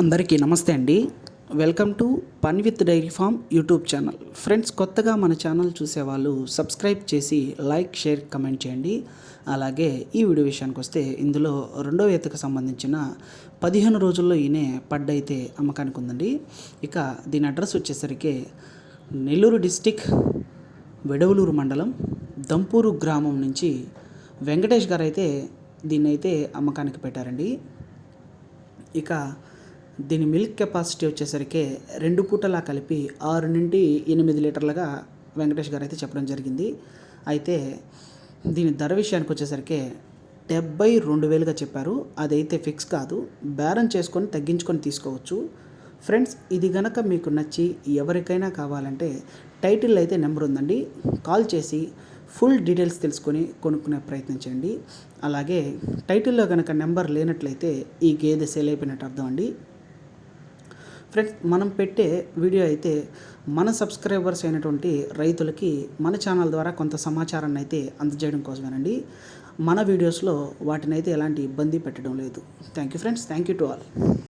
అందరికీ నమస్తే అండి. Welcome to fun with dairy farm YouTube channel. Friends కొత్తగా మన ఛానల్ చూసేవాళ్ళు సబ్స్క్రైబ్ చేసి లైక్ షేర్ కమెంట్ చేయండి. అలాగే ఈ వీడియో విషయానికి వస్తే ఇందులో రెండో ఈతకు సంబంధించిన పదిహేను రోజుల్లో ఈయనే పడ్డైతే అమ్మకానికి ఉందండి. ఇక దీని అడ్రస్ వచ్చేసరికి నెల్లూరు డిస్టిక్ వెడవలూరు మండలం దంపూరు గ్రామం నుంచి వెంకటేష్ గారు అయితే దీన్ని అయితే అమ్మకానికి పెట్టారండి. ఇక దీని మిల్క్ కెపాసిటీ వచ్చేసరికి రెండు పూటలా కలిపి ఆరు నుండి ఎనిమిది లీటర్లుగా వెంకటేష్ గారు అయితే చెప్పడం జరిగింది. అయితే దీని ధర విషయానికి వచ్చేసరికి డెబ్బై రెండు వేలుగా చెప్పారు. అదైతే ఫిక్స్ కాదు. బేరం చేసుకొని తగ్గించుకొని తీసుకోవచ్చు. ఫ్రెండ్స్ ఇది గనక మీకు నచ్చి ఎవరికైనా కావాలంటే టైటిల్ అయితే నెంబర్ ఉందండి. కాల్ చేసి ఫుల్ డీటెయిల్స్ తెలుసుకొని కొనుక్కునే ప్రయత్నం చేయండి. అలాగే టైటిల్లో కనుక నెంబర్ లేనట్లయితే ఈ గేదె సేల్ అయిపోయినట్టు అర్థం అండి. ఫ్రెండ్స్ మనం పెట్టే వీడియో అయితే మన సబ్స్క్రైబర్స్ అయినటువంటి రైతులకి మన ఛానల్ ద్వారా కొంత సమాచారాన్ని అయితే అందజేయడం కోసమేనండి. మన వీడియోస్లో వాటిని అయితే ఎలాంటి ఇబ్బంది పెట్టడం లేదు. Thank you friends thank you to all